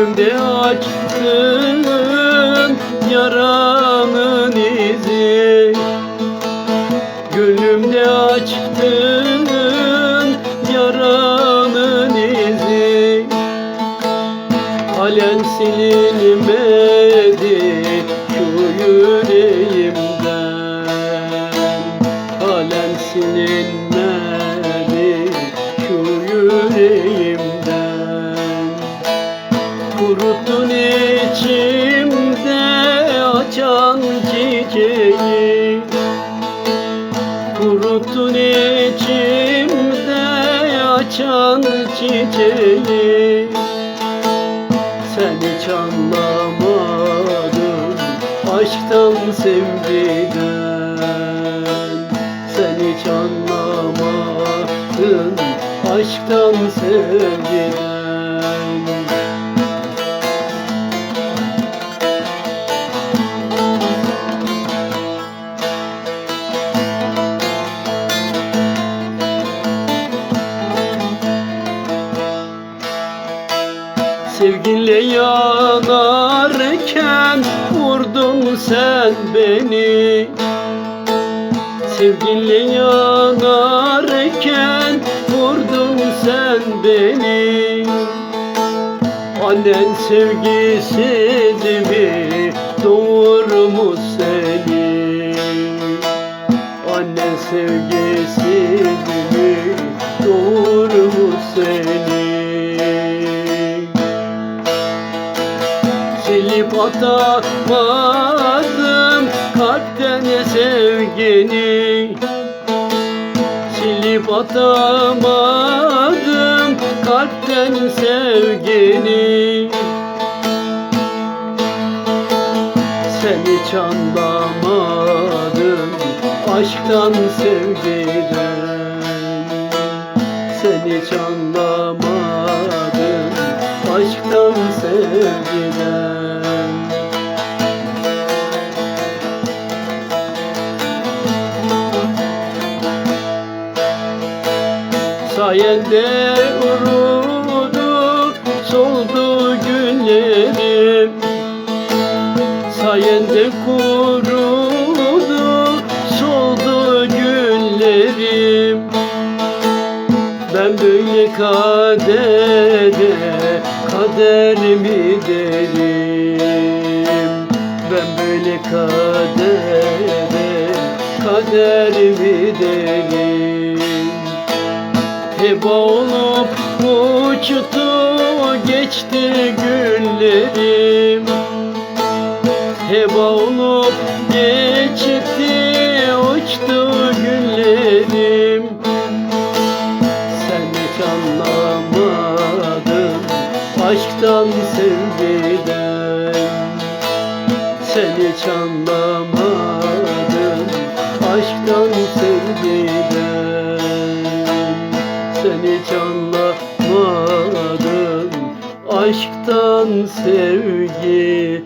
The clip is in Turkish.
Gönlümde açtın yaranın izi. Gönlümde açtın yaranın izi. Halen silinmedi şu yüreğimden çiçeği. Sen hiç anlamadın aşktan sevgiden. Sen hiç anlamadın aşktan sevgiden Sevginle yanarken vurdun sen beni. Sevginle yanarken vurdun sen beni. Annen sevgisiz mi doğurmuş seni? Annen sevgisiz Silip atamadım kalpten sevgini. Silip atamadım kalpten sevgini. Sen hiç anlamadın aşktan sevgiden Sen hiç aşktan sevgiden. Sayende uğrudu soldu günlerim. Sayende kurudu soldu günlerim. Ben böyle kadere kader mi derim. Ben böyle kadere kader mi derim. Heba olup uçtu geçti günlerim. Heba olup geçti uçtu günlerim aşktan sevgiden. Sen hiç anlamadın aşktan sevgiden. Sen hiç anlamadın aşktan sevgiden